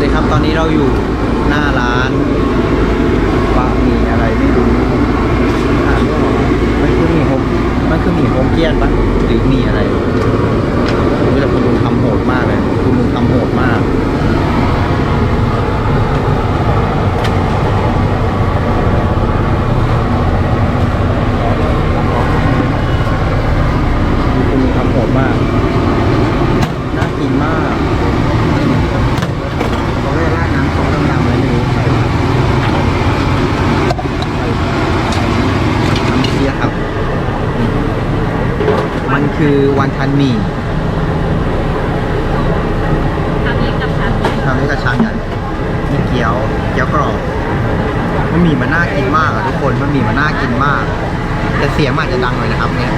ดีครับตอนนี้เราอยู่หน้าร้านบะหมี่อะไรไม่รู้อ่านไม่ออกมันคือหมี่โฮมมันคือหมี่โฮมเกียนปะหรือหมี่อะไรรู้แต่คุณลุงทำโหดมากเลยคุณลุงทำโหดมากคุณลุงทำโหดมาก น่ากินมาก เขาเรียกราดน้ำส้มดำๆอะไรไม่รู้น้ำเชียครับ มัน คือวันทันหมี่ทำนี้กับฉันทำด้วยกระชามใหญ่มีเกี๊ยวเกี๊ยวกรอบมันหมี่มันน่ากินมากอะทุกคนมันหมี่มันน่ากินมาก แต่เสียงมันอาจจะดังหน่อยนะครับเนี่ย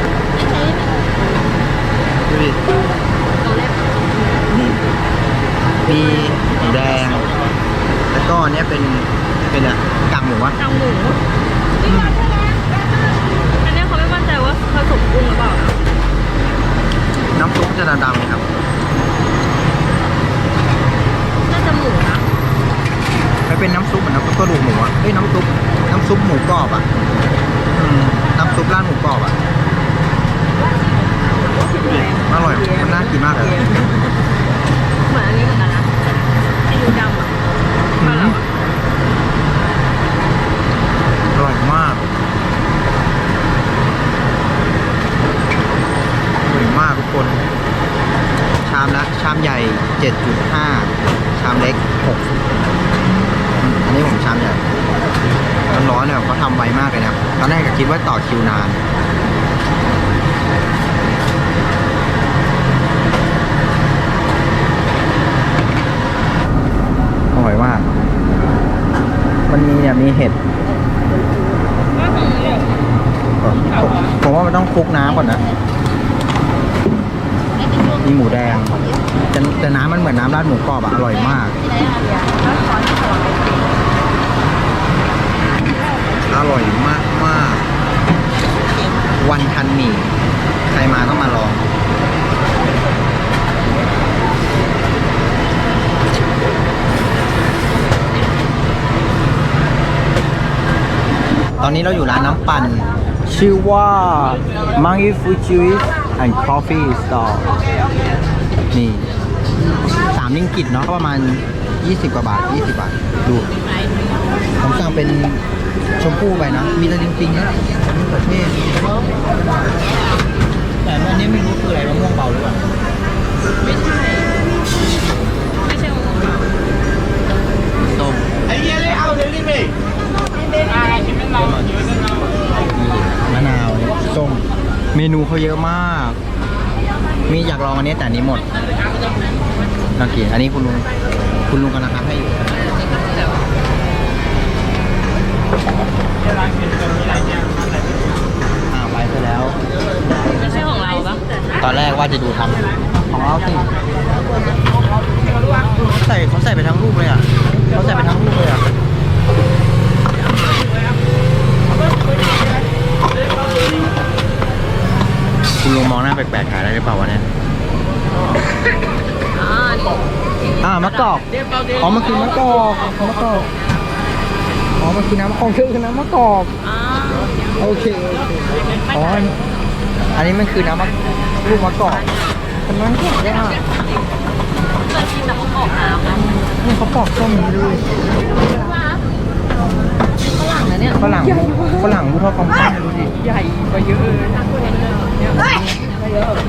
ดูดินี่มีหมูแดง แล้วก็อันเนี้ยเป็นเป็นอะกากหมูวะทางหมูอันเนี้ยเขาไม่มั่นใจว่าผสมกุ้งหรือเปล่านะ น้ำซุปจะดำๆครับ น่าจะหมูนะ มันเป็นน้ำซุปเหมือนน้ำซุปกระดูกหมูอะเอ้ยน้ำซุป น้ำซุปหมูก รอบอะอืมน้ำซุปราดหมูกรอบอะอร่อยมันน่ากินมากเลยเหมือนอันนี้เหมือนกันนะซีอิ๊วดำอะบ้านเราอะอร่อยมากอร่อยมากทุกคน ชามละชามใหญ่ 7.5 ชามเล็ก 6 อันนี้ผมชามใหญ่ ร้อนๆเนี่ยเขาทำไวมากเลยนะตอนแรกก็คิดว่าต่อคิวนานอร่อยมากมันมีเนี่ยมีเห็ดผมว่ามันต้องคลุกน้ำก่อนนะ มีหมูแดงแต่แต่น้ำมันเหมือนน้ำราดหมูกรอบอะอร่อยมาก อร่อยมากมากวันทันหมี่ใครมาต้องมาลอง ตอนนี้เราอยู่ร้านน้ำปั่น ชื่อว่า Mangi Fuji and Coffee Store นี่สามลิงกิตเนาะก็ประมาณ 20 กว่าบาท 20 บาท ดู ผมสั่งเป็น ชมพู่ไปนะ มีตะลิงปิงนะมะเขือเทศแต่อันนี้ไม่รู้คืออะไรมะม่วงเบาหรือเปล่า ไม่ใช่ ไม่ใช่มะม่วงเบาส้มมะนาวเนี่ยส้ม เมนูเขาเยอะมาก มีอยากลองอันนี้แต่อันนี้หมดโอเคอันนี้คุณลุง คุณลุงกำลังทำให้อยู่อ้าวไปซะแล้ว ไม่ใช่ของเราปะ ตอนแรก ว่าจะดูทำของเราสิเขาใส่เขาใส่ไปทั้งรูปเลยอะเขาใส่ไปทั้งรูปเลยอะคุณลุงมองหน้าแปลกๆขายได้หรือเปล่าวะเนี่ยอ่ามะกอกอ๋อมันคือมะกอกมะกอกอ๋อมันคือน้ำมะกอกคือน้ำมะกอกโอเคอ๋ออันนี้มันคือน้ำมะ ลูกมะกอกแต่มันแข็งได้อะเคยกินแต่เขาออกน้ำนะนี่เขาปอกส้มนี้ด้วยฝรั่งนะเนี่ยฝรั่งฝรั่งรู้เท่าคำปั้นดูดิใหญ่กว่าเยอะเลย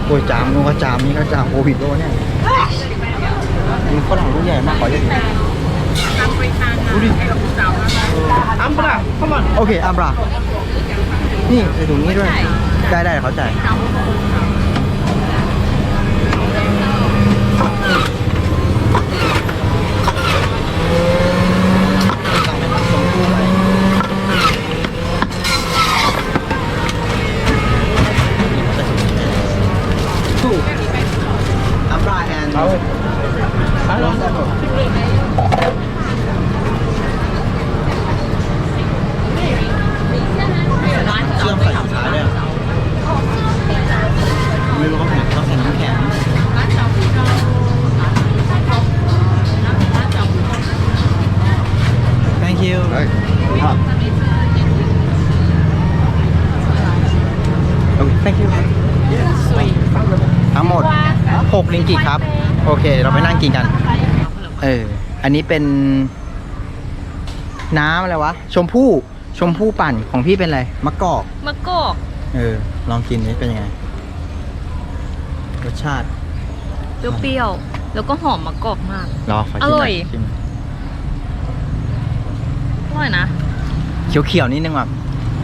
โอ้ยจามนู้นก็จามนี่ก็จามโควิดด้วยเนี่ยมีฝรั่งรุ่นใหญ่มากขอเยอะดิดูดิอัมบราเข้ามาโอเคอัมบรานี่ใส่ถุงนี้ด้วย ได้ได้เขาจ่ายสั่งเป็นชมพู่ไปถูกอัมบราแอนด์ลองได้เชื่อมใส่สุดท้ายเลยอะไม่รู้เขาใส่เขาใส่น้ำแข็ง เฮ้ยครับโอเค thank you ทั้งหมด 6 ลิงกิครับ โอเค เราไปนั่งกินกัน เออ อันนี้เป็น น้ำอะไรวะ ชมพู่ ชมพู่ปั่นของพี่เป็นอะไร มะกอก มะกอก เออ ลองกินนี่เป็นยังไง รสชาติ เปรี้ยวๆ แล้วก็หอมมะกอกมาก รอขอชิมหอร่น่อยชิมอร่อยนะ เขียวๆนิดนึงว่ะ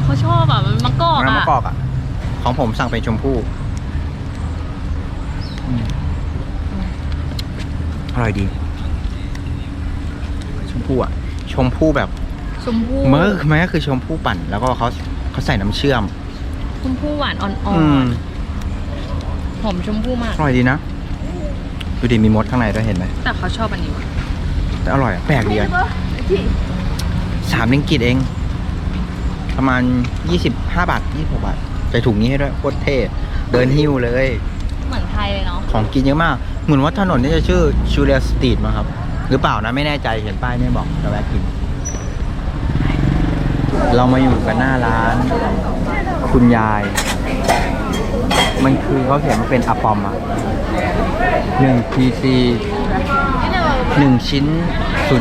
เขาชอบอะ มันมะกอกน้ำอะ มะกอกอะ ของผมสั่งเป็นชมพู่อืมอ ร่อยดี ชมพู่อะ ชมพู่แบบชมพู่เมื่อมันก็คือชมพู่ปั่น แล้วก็เขาเขาใส่น้ำเชื่อม ชมพู่หวานอ่อนอืมๆหอมชมพู่มาก อร่อยดีนะ ดูดิมีมดข้างในด้วยเห็นไหมแต่เขาชอบอันนี้ว่ะแต่อร่อยอะแปลกดีอะสามลิงกิตเอง ประมาณยี่สิบห้าบาทยี่สิบาทใส่ถุงนี้ให้ด้วยโคตรเท่เดินหิ้วเลย เหมือนไทยเลยเนาะของกินเยอะมาก เหมือนว่าถนนนี้จะชื่อชูเลียสตรีทมาครับ หรือเปล่านะไม่แน่ใจเห็นป้ายไม่บอกจะแวะกิน เรามาอยู่กันหน้าร้าน คุณยาย มันคือเขาเขียนว่าเป็นอะปอมอะหนึ่ง PC หนึ่งชิ้น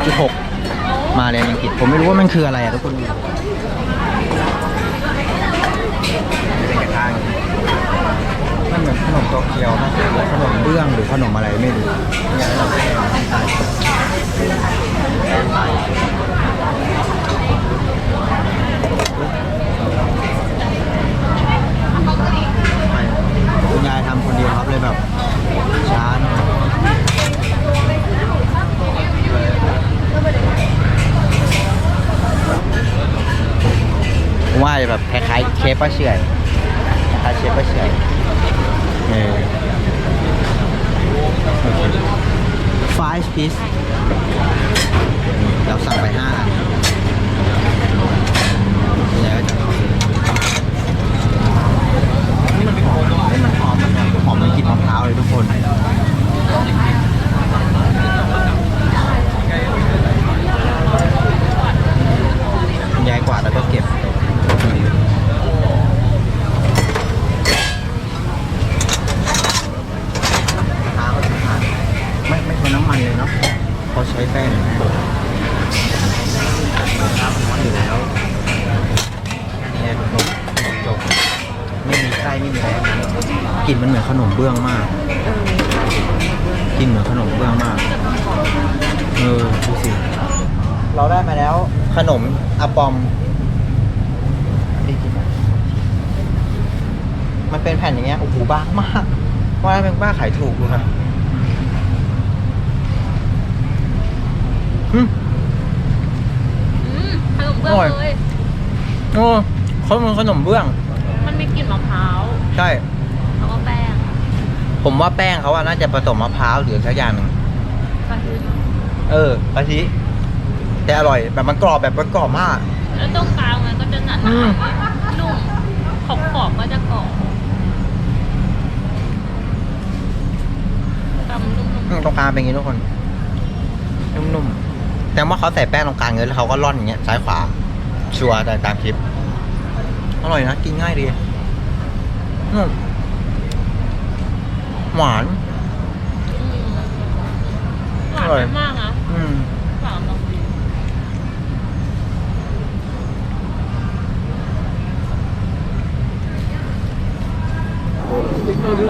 0.6 มาเลยอังกฤษผมไม่รู้ว่ามันคืออะไรอะทุกคนดูเป็นกระทางมันเหมือนขนม โตเกียวนะหรือขนมเบื้องหรือขนมอะไรไม่รู้เนี่ยเราไม่ได้คุณยายทำคนเดียวครับเลยแบบช้าหน่อยว่าแบบคล้ายๆเชฟป้าเฉยคล้ายๆเชฟป้าเฉย five piece เราสั่งไปห้าอันแล้วจะนี่มันหอมนี่มันหอมมันหอมมันกลิ่นมะพร้าวเลยทุกคนคุณยายกวาดแล้วก็เก็บ ทางผ่านไม่ไม่ใช้น้ำมันเลยเนาะเขาใช้แป้งครับมันอยู่แล้วนี่ทุกคนจบไม่มีไส้ไม่มีอะไรทั้งนั้นกลิ่นมันเหมือน ขนมเบื้องมากกลิ่นเหมือนขนมเบื้องมาก เออดูสิ เราได้มาแล้ว ขนมอะปอม มันเป็นแผ่นอย่างเงี้ย โอ้โหบางมาก ว่าเป็นบ้าขายถูกดูนะอืมอืมขนมเบื้ออร่อยงเลย โอ้เขาเป็นขนมเบื้อง มันมีกลิ่นมะพร้าว ใช่แล้วก็แป้ง ผมว่าแป้งเขาอะน่าจะผสมมะพร้าวหรือสักอย่างหนึ่งกะทิเออกะทิแต่อร่อยแบบมันกรอบแบบมันกรอบมาก แล้วตรงกลางมันก็จะหนาอืม ๆนุ่มขอบขอบๆก็จะกรอบตำนุ่มอืมตรงกลางเป็นอย่างนี้ทุกคนนุ่มๆแต่ว่าเขาใส่แป้งตรงกลางเยอะแล้วเขาก็ร่อนอย่างเงี้ยซ้ายขวา ชัวร์แต่ตามคลิปอร่อยนะกินง่ายดีอืม หวาน ๆหวาน อร่อย ไม่มากนะ อืม หวานแบบดี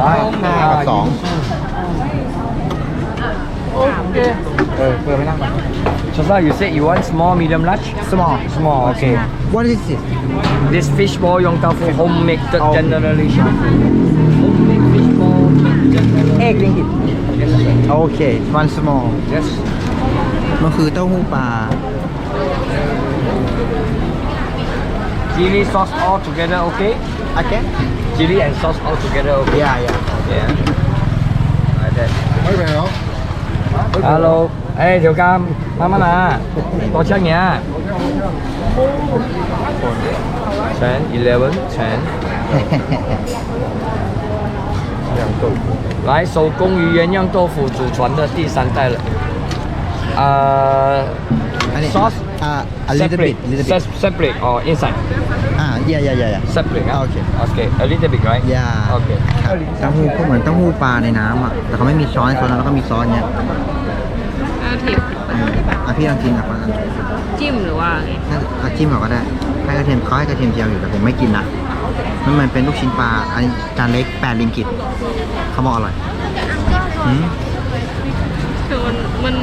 ห้ากับสองเออเพื่อไปนั่งก่อน So now you said you want small, medium, large? small Small, okay. what is it This fish ball Yong Tau Fu homemade Oh. generally. Homemade fish ball generally. เอกลิงกิต Yes, sir. โอเค one small Yes. มันคือเต้าหู้ปลา Chili sauce all together, okay? again Chili and sauce all together, okay? yeah yeah Yeah. Like that. Hello. Ê, Thiều Cam, má má nè. Có chắc nha. 10, 11, 10. 来，手工鱼鸳鸯豆腐祖传的第三代了。呃 อันนี้ ，sauce อ่า a little bit little bit Se- separate or inside อ่า yeah yeah yeah yeah separate โอเค okay a little bit right yeah okay ครับเต้าหู้ก็เหมือนเต้าหู้ปลาในน้ำอ่ะ แต่เขาไม่มีช้อนช้อนแล้วก็มีซอสเนี่ย เอาทิป อืมอ่ะพี่ลองกินกับมัน จิ้มหรือว่าไง น่าเอาจิ้มเขาก็ได้ ให้กระเทียมเขาให้กระเทียมเจียวอยู่แต่ผมไม่กินนะ มันเหมือนเป็นลูกชิ้นปลาอันนี้จานเล็กแปดลิงกิตเขาบอกอร่อยอืมคือมันมัน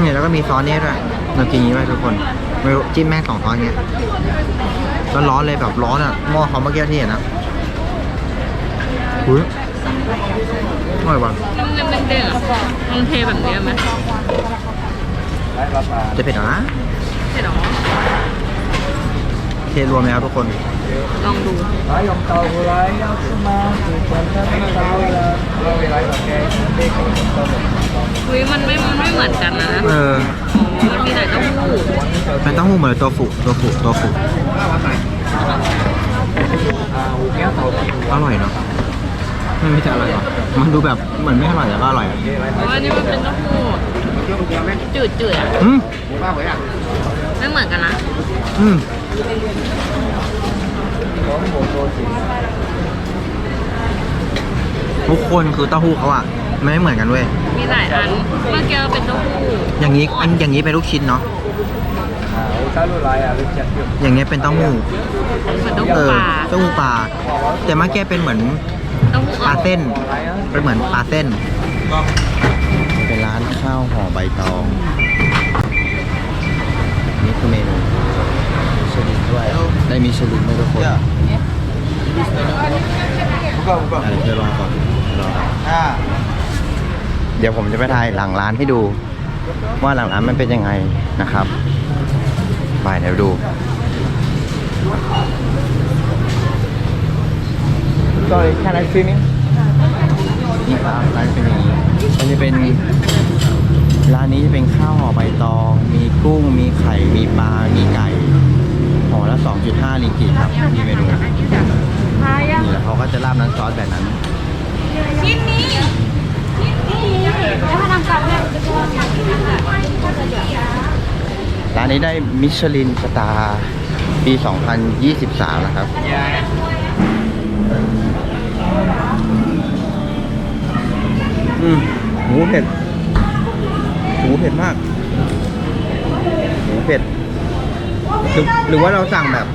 นี่แล้วก็มีซอสเนี่ยด้วยเรากินอย่างนี้ไว้ทุกคนไม่รู้จิ้มแม่งสองซอสเงี้ยแล้วร้อนเลยแบบร้อนอะหม้อเขาเมื่อกี้ที่เห็นนะอุ้ยอร่อยว่ะมันมันเด้งๆอะมันเทแบบเนี้ยไหมจะเผ็ดเหรอนะใช่หรอเทรวมเลยครับทุกคน ลองดู Ayam tahu ayam semua, bukan tahu lah. Kalau wilayah pakai bacon tahu. อุ้ยมันไม่มันไม่เหมือนกันนะเอออ๋อมันมีแต่เต้าหู้เป็นเต้าหู้เหมือนตัวฝูตัวฝูตัวฝู Ah, mungkin tahu. อร่อยเนาะมันไม่จะอร่อยหรอมันดูแบบเหมือนไม่อร่อยแต่ก็อร่อยอะเพราะว่านี่มันเป็นเต้าหู้จืดจืดๆอะอืมไม่เหมือนกันนะอืม ทุกคนคือเต้าหู้เขาอะไม่เหมือนกันเว้ย มีหลายอัน เมื่อกี้เราเป็นเต้าหู้อย่างนี้อันอย่างนี้เป็นลูกชิ้นเนาะ Ah, tahu lah ya, recet yuk. อย่างเงี้ยเป็นเต้าหู้เหมือนเต้าเอหู้อปลาเต้าหู้ปลา แต่เมื่อกี้เป็นเหมือนเต้าหู้ปลาอ่อนเส้น เป็นเหมือนปลาเส้น เป็นร้านข้าวห่อใบตอง นี่คือเมนูมิชลินด้วย ได้มิชลินด้วยทุกคนอะเดี๋ยวรอก่อนรอก่อนเดี๋ยวผมจะไปถ่ายหลังร้านให้ดู ว่าหลังร้านมันเป็นยังไงนะครับไปเดี๋ยวดู Sorry, can I film it? นี่ครับร้านเป็นอย่างนี้มันจะเป็นร้านนี้จะเป็นข้าวห่อใบตอง มีกุ้งมีไข่มีปลามีไก่ ห่อละ 2.5ลิงกิตครับนี่เมนูนี่แล้วเขาก็จะราดน้ำซอสแบบนั้น ชิ้นนี้ชิ้นนี้แล้วพนักงานเนี่ยร้านนี้ได้มิชลินสตาร์ปี 2023 นะครับอืมหมูเผ็ดหมูเผ็ดมากหมูเผ็ด หรือหรือว่าเราสั่งแบบ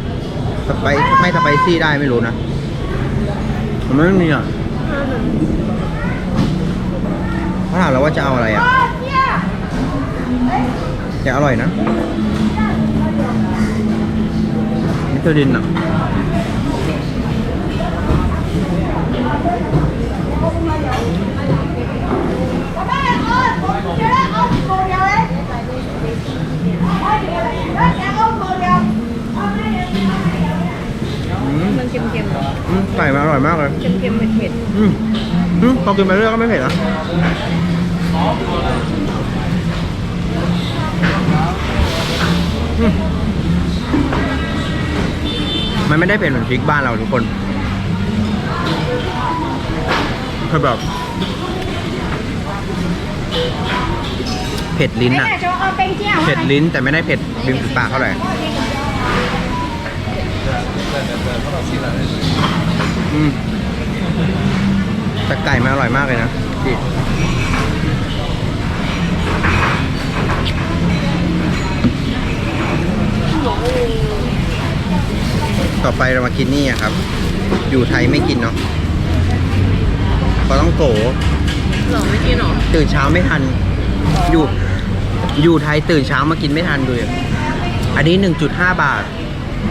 สไปไม่สไปซี่ได้ไม่รู้นะมันไม่มีอะเขาถามเราว่าจะเอาอะไรอะจะอร่อยนะมิชลินอะ มันเค็มๆเนาะอืมไก่มันอร่อยมากเลยเค็มๆเผ็ดอืมอืมพอกินไปเรื่อยก็ไม่เผ็ดนะอืมมันไม่ได้เผ็ดเหมือนพริกบ้านเราทุกคนคือแบบเผ็ดลิ้นอะเผ็ดลิ้นแต่ไม่ได้เผ็ดริมฝีปากเท่าไหร่อื มแต่ไก่มันอร่อยมากเลยนะพี่ต่อไปเรามากินนี่อะครับ อยู่ไทยไม่กินเนาะเพราะต้องโกๆหรอไม่กินหรอ ตื่นเช้าไม่ทัน อยู่ อยู่ไทยตื่นเช้ามากินไม่ทันด้วยอันนี้หนึ่งจุดห้าบาท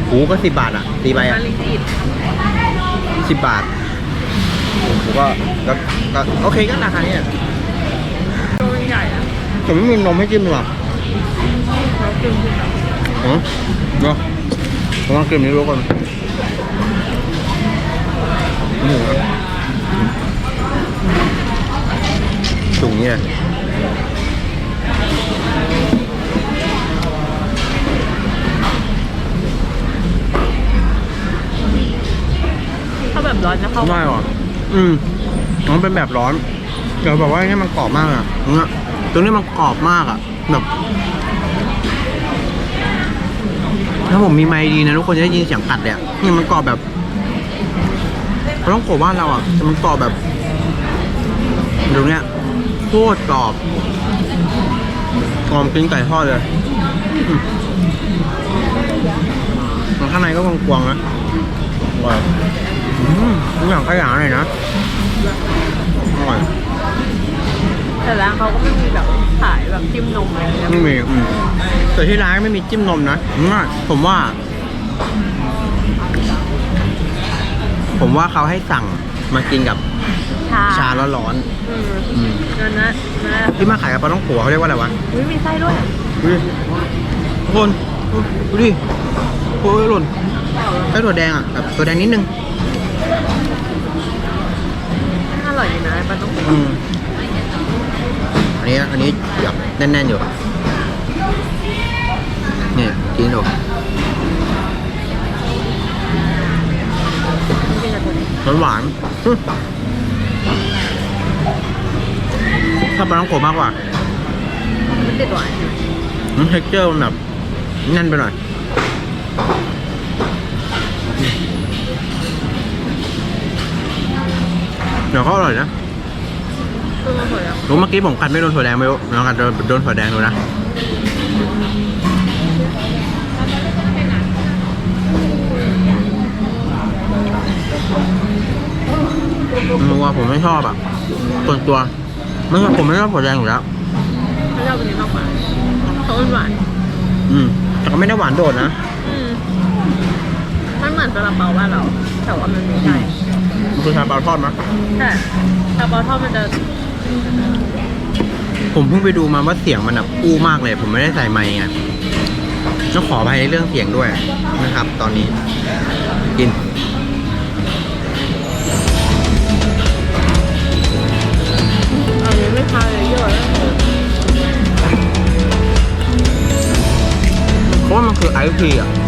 หูก็สิบบาทอะตีไปมาอะลิงกิตสิบบาทผมก็ก็ก็โอเคก็ราคาเนี้ยตัวใหญ่อะแต่ไม่มีนมให้จิ้มหรอเขากินที่แบบอืมเนาะผมลองกินนี้ดูก่อนหมูนะถุงนี้เลย แบบร้อนจะเข้าไม่หรออืมมันเป็นแบบร้อน เดี๋ยวบอกว่าให้มันกรอบมากอะตรงเนี้ยตรงนี้มันกรอบมากอะ แบบ ถ้าผมมีไมค์ดีนะทุกคนจะได้ยินเสียงกัดเลยอะนี่มันกรอบแบบเราต้องโกบ้านเราอะแต่มันกรอบแบบดูเนี้ยโคตรกรอบกรอบกินไก่ทอดเลยข้างในก็กวงๆนะอร่อย ทุกอย่างขยันเลยนะอร่อยแต่ร้านเขาก็ไม่มีแบบขายแบบจิ้มนมอะไรอย่างเงี้ยไม่มีอืมแต่ที่ร้านไม่มีจิ้มนมนะอืมผมว่า ผมว่าเขาให้สั่งมากินกับชาชาร้อนอืมๆอืมนั่นนะนะที่มาขายกับปลาต้องขัวเขาเรียกว่าอะไรวะอุ้ยมีไส้ด้วยดูดิทุกคนดูดิโอ้ยหล่นไส้ถั่วแดงอะแบบถั่วแดงนิดนึง อร่อยดีนะปลาต้องอืมอันนี้อันนี้แบบแน่นๆอยู่เนี่ยกินดูกินกับตัวนี้หวานหวานๆอื้อชอบปลาต้องโกะมากกว่ามันติดหวานเท็กเจอร์มันแบบแน่นไปหน่อย ดี๋ยวก็อร่อยนะคือมันสวยอะรู้เมื่อกี้ผมกัดไม่โดนถั่วแดงไม่รู้ลองกัดโดนโดนถั่วแดงดูนะมันว่าผมไม่ชอบอะส่วนตัวไม่ชอบผมไม่ชอบถั่วแดงอยู่แล้วไม่ชอบอันนี้มากกว่าเพราะมันหวาน อืม แต่ก็ไม่ได้หวานโดดนะ อืมมันเหมือนซาลาเปาบ้านเรา แต่ว่ามันไม่ใช่มัน คือชาเปาทอดมั้ยแต่ซาลาเปาทอดมันจะผมเพิ่งไปดูมาว่าเสียงมันแบบอู้มากเลย ผมไม่ได้ใส่ไมค์ไงต้องขออภัยในเรื่องเสียงด้วยนะครับ ตอนนี้กินอันนี้ไม่คาเลยเยอะเลยเพราะว่ามันคือไอซ์พีอะ